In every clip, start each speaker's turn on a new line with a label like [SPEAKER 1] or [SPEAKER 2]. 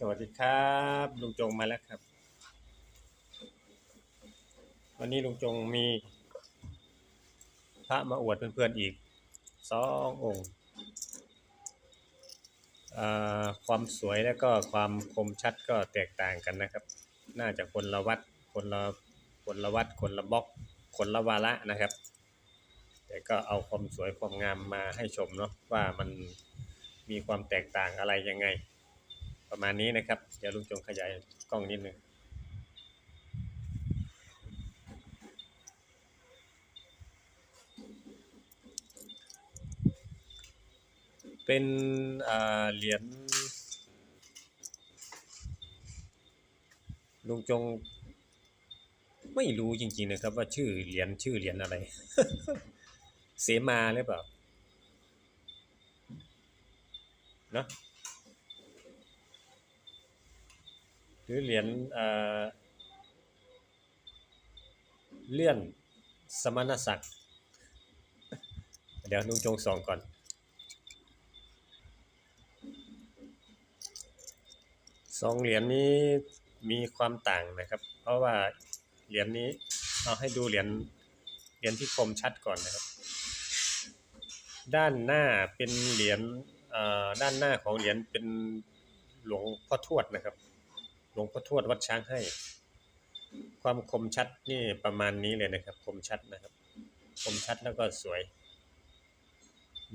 [SPEAKER 1] สวัสดีครับลุงจงมาแล้วครับ วันนี้ลุงจงมี พระมาอวดเพื่อนๆอีกสององค์ความสวยและก็ความคมชัดก็แตกต่างกันนะครับ น่าจะคนละวัดคนละคนละวัดคนละบล็อกคนละวาระนะครับ แต่ก็เอาความสวยความงามมาให้ชมเนาะว่ามันมีความแตกต่างอะไรยังไง ประมาณนี้นะครับ เดี๋ยวลุงจงขยายกล้องนิดนึงเป็นอ่าเหรียญลุงจงไม่รู้จริงๆนะครับ ว่าชื่อเหรียญชื่อเหรียญอะไร เสมาหรือเปล่าเนาะ หรือเหรียญเลื่อนสมณศักดิ์ เดี๋ยวลุงจงสองก่อน สองเหรียญนี้มีความต่างนะครับ เพราะว่าเหรียญนี้เอาให้ดูเหรียญเหรียญที่คมชัดก่อนนะครับ ด้านหน้าเป็นเหรียญด้านหน้าของเหรียญเป็นหลวงพ่อทวดนะครับ หลวงพ่อทวดวัดช้างให้ ความคมชัดนี่ประมาณนี้เลยนะครับ คมชัดนะครับ คมชัดแล้วก็สวย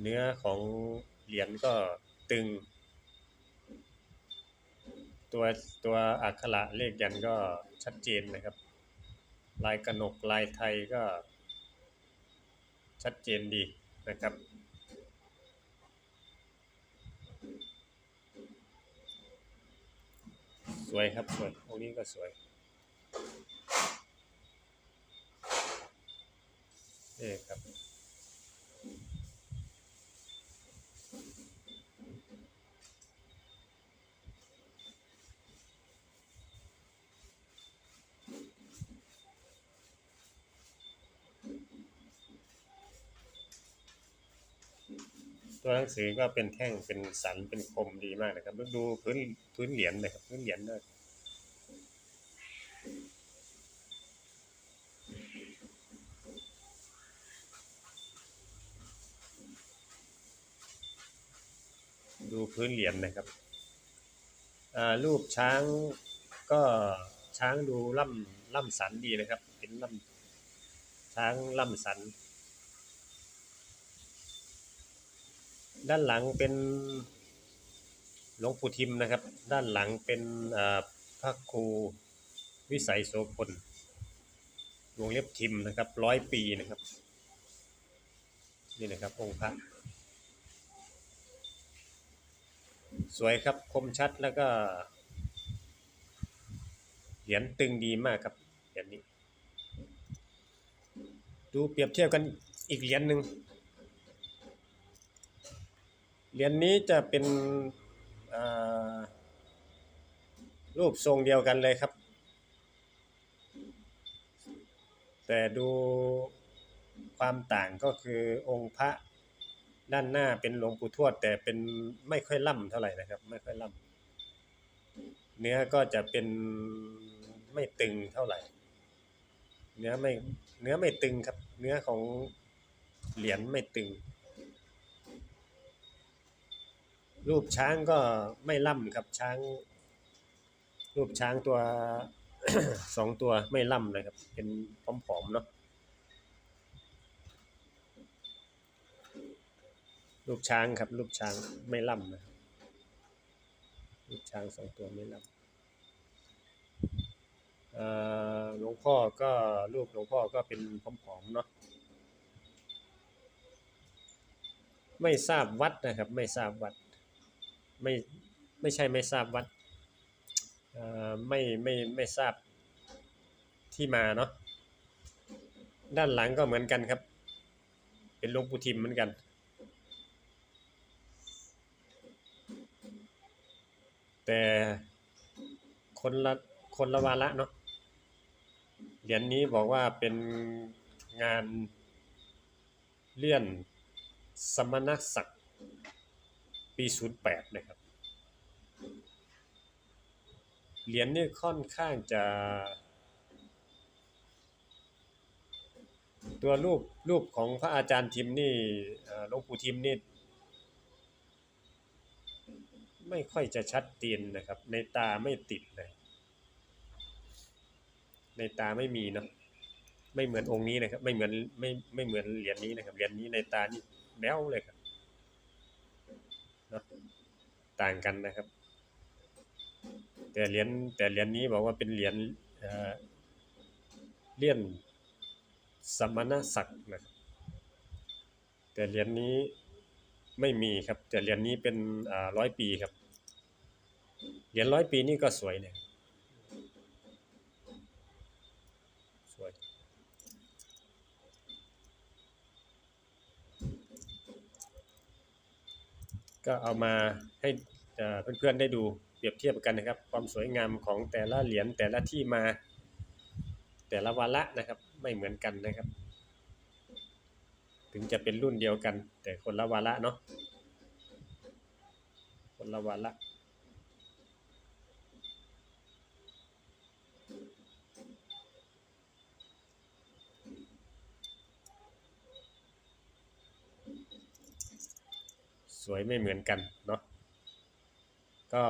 [SPEAKER 1] เนื้อของเหรียญก็ตึง ตัวตัวอักขระเลขยันก็ชัดเจนนะครับ ลายกระหนกลายไทยก็ชัดเจนดีนะครับ สวยครับสวยองนี้ก็สวยเออครับ ตัวหนังสือก็เป็นแท่งเป็นสันเป็นคมดีมากนะครับดูพื้นพื้นเหรียญเลยครับพื้นเหรียญด้วยดูพื้นเหรียญนะครับอ่ารูปช้างก็ช้างดูล่ำล่ำสันดีนะครับ เป็นล่ำช้างล่ำสัน ด้านหลังเป็นหลวงปู่ทิมนะครับ ด้านหลังเป็นอ่าพระครูวิสัยโสพลวงเล็บทิมนะครับร้อยปีนะครับ นี่นะครับองค์พระสวยครับคมชัดแล้วก็เหรียญตึงดีมากครับเหรียญนี้ ดูเปรียบเทียบกันอีกเหรียญหนึ่ง เหรียญนี้จะเป็นรูปทรงเดียวกันเลยครับ แต่ดูความต่างก็คือองค์พระด้านหน้าเป็นหลวงปู่ทวด แต่เป็นไม่ค่อยล่ำเท่าไหร่นะครับ ไม่ค่อยล่ำเนื้อก็จะเป็นไม่ตึงเท่าไหร่ เนื้อไม่เนื้อไม่ตึงครับ เนื้อของเหรียญไม่ตึง รูปช้างก็ไม่ล่ำครับช้าง รูปช้างตัวสองตัวไม่ล่ำเลยครับ เป็นผอมๆเนาะรูปช้างครับ รูปช้างไม่ล่ำนะรูปช้างสองตัวไม่ล่ำเอ่อหลวงพ่อก็รูปหลวงพ่อก็เป็นผอมๆเนาะไม่ทราบวัดนะครับ ไม่ทราบวัด ไม่ไม่ใช่ไม่ทราบวัดเอ่อไม่ไม่ไม่ทราบที่มาเนาะด้านหลังก็เหมือนกันครับ เป็นหลวงปู่ทิมเหมือนกัน แต่คนละคนละวาระเนาะเหรียญนี้บอกว่าเป็นงานเลื่อนสมณศักดิ์ ปี 08 นะครับ เหรียญนี่ค่อนข้างจะ ตัวรูปรูปของพระอาจารย์ทิมนี่อ่อหลวงปู่ทิมนี่ไม่ค่อยจะชัดเจนนะครับ ในตาไม่ติดเลย ในตาไม่มีเนาะไม่เหมือนองค์นี้นะครับ ไม่เหมือนไม่ไม่เหมือนเหรียญนี้นะครับเหรียญนี้ในตานี่แบ้วเลยครับ นะต่างกันนะครับ แต่เหรียญแต่เหรียญนี้บอกว่าเป็นเหรียญเลี่ยนสมณศักดิ์นะครับแต่เหรียญนี้ไม่มีครับ แต่เหรียญนี้เป็นร้อยปีครับเหรียญร้อยปีนี่ก็สวยเนี่ย ก็เอามาให้เพื่อนๆได้ดูเปรียบเทียบกันนะครับ ความสวยงามของแต่ละเหรียญแต่ละที่มา แต่ละวาระนะครับไม่เหมือนกันนะครับ ถึงจะเป็นรุ่นเดียวกัน แต่คนละวาระเนาะคนละวาระ วยไม่เหมือนกันเนาะก็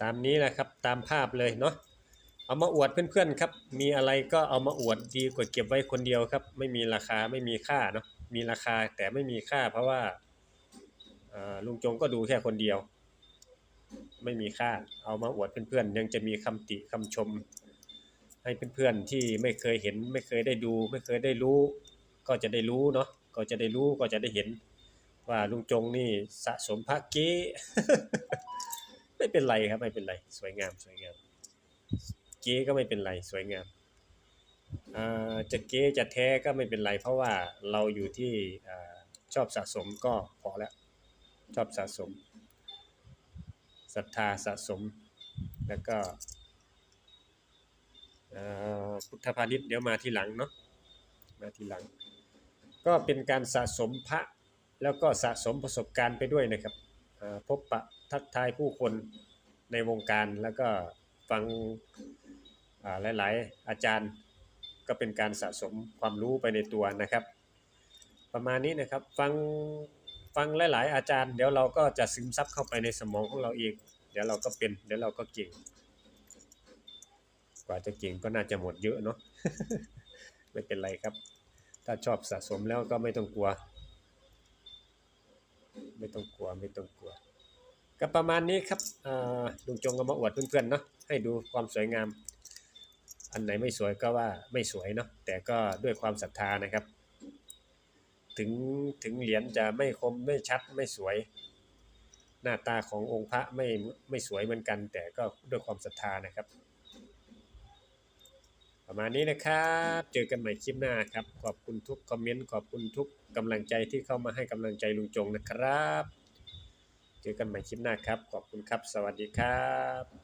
[SPEAKER 1] ตามนี้แหละครับตามภาพเลยเนาะเอามาอวดเพื่อนๆครับ มีอะไรก็เอามาอวดดีกว่าเก็บไว้คนเดียวครับ ไม่มีราคาไม่มีค่าเนาะมีราคาแต่ไม่มีค่า เพราะว่าอ่าลุงจงก็ดูแค่คนเดียว ไม่มีค่า เอามาอวดเพื่อนๆยังจะมีคำติคำชม ให้เพื่อนๆที่ไม่เคยเห็น ไม่เคยได้ดู ไม่เคยได้รู้ ก็จะได้รู้เนาะก็จะได้รู้ก็จะได้เห็น ว่าลุงจงนี่สะสมพระเก๊ไม่เป็นไรครับไม่เป็นไร สวยงามสวยงาม เก๊ก็ไม่เป็นไรสวยงามอ่าจะเก๊จะแท้ก็ไม่เป็นไร เพราะว่าเราอยู่ที่อชอบสะสมก็พอแล้ว ชอบสะสมศรัทธาสะสมแล้วก็อ่าพุทธพาณิชย์เดี๋ยวมาทีหลังเนาะมาทีหลัง ก็เป็นการสะสมพระ แล้วก็สะสมประสบการณ์ไปด้วยนะครับพบปะทักทายผู้คนในวงการแล้วก็ฟังหลาย ๆ อาจารย์ก็เป็นการสะสมความรู้ไปในตัวนะครับ ประมาณนี้นะครับฟังฟังหลาย ๆ อาจารย์ เดี๋ยวเราก็จะซึมซับเข้าไปในสมองของเราเอง เดี๋ยวเราก็เป็นเดี๋ยวเราก็เก่ง กว่าจะเก่งก็น่าจะหมดเยอะเนาะไม่เป็นไรครับ ถ้าชอบสะสมแล้วก็ไม่ต้องกลัว ไม่ต้องกลัวไม่ต้องกลัว ก็ประมาณนี้ครับลุงจงก็มาอวดเพื่อนๆเนาะให้ดูความสวยงาม อันไหนไม่สวยก็ว่าไม่สวยเนาะแต่ก็ด้วยความศรัทธานะครับ ถึงถึงเหรียญจะไม่คมไม่ชัดไม่สวย หน้าตาขององค์พระไม่ไม่สวยเหมือนกัน แต่ก็ด้วยความศรัทธานะครับ ประมาณนี้นะครับ เจอกันใหม่คลิปหน้าครับ ขอบคุณทุกคอมเมนต์ ขอบคุณทุกกำลังใจที่เข้ามาให้กำลังใจลุงจงนะครับ เจอกันใหม่คลิปหน้าครับ ขอบคุณครับ สวัสดีครับ